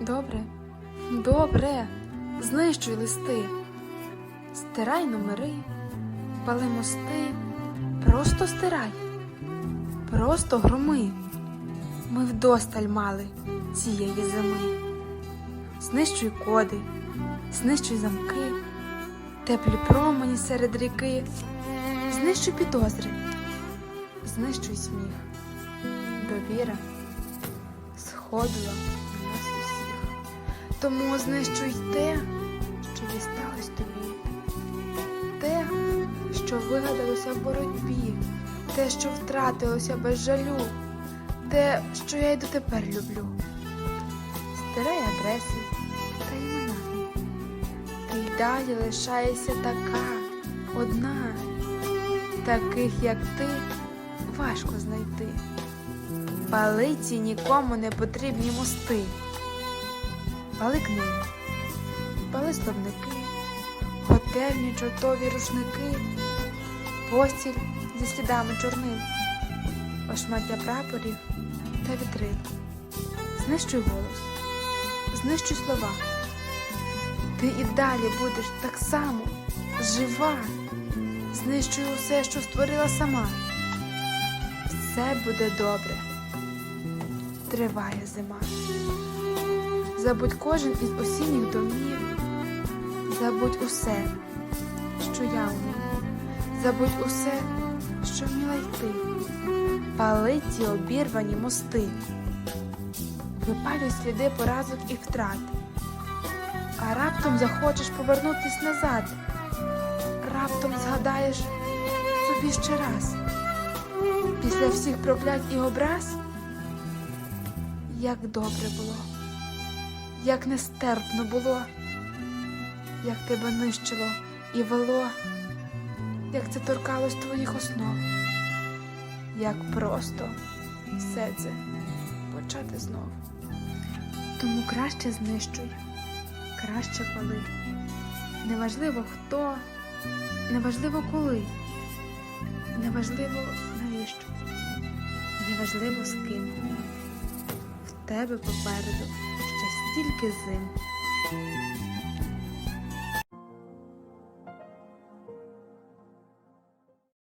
Добре, добре, знищуй листи, стирай номери, пали мости, просто стирай, просто громи. Ми вдосталь мали цієї зими. Знищуй коди, знищуй замки, теплі промені серед ріки, знищуй підозри, знищуй сміх, довіра. Сходила. Тому знищуй те, що дісталось тобі, те, що вигадалося в боротьбі, те, що втратилося без жалю, те, що я й дотепер люблю. Стирай адреси та імена. Ти й далі лишаєшся така, одна. Таких, як ти, важко знайти. Пали ці нікому не потрібні мости. Пали книги, пали словники, готельні чортові рушники, постіль зі слідами чорнил, ошмаття прапорів та вітрил. Знищуй голос, знищуй слова. Ти і далі будеш так само жива. Знищуй усе, що створила сама. Все буде добре. Триває зима. Забудь кожен із осінніх домів. Забудь усе, що я вмію. Забудь усе, що вміла йти. Пали ті обірвані мости. Випалюй сліди поразок і втрат. А раптом захочеш повернутись назад. Раптом згадаєш собі ще раз. Після всіх проклять і образ, як добре було, як нестерпно було, як тебе нищило і вело, як це торкалось твоїх основ, як просто все це почати знов. Тому краще знищуй, краще пали. Неважливо хто, неважливо коли, неважливо навіщо, неважливо з ким. В тебе попереду ще стільки зим.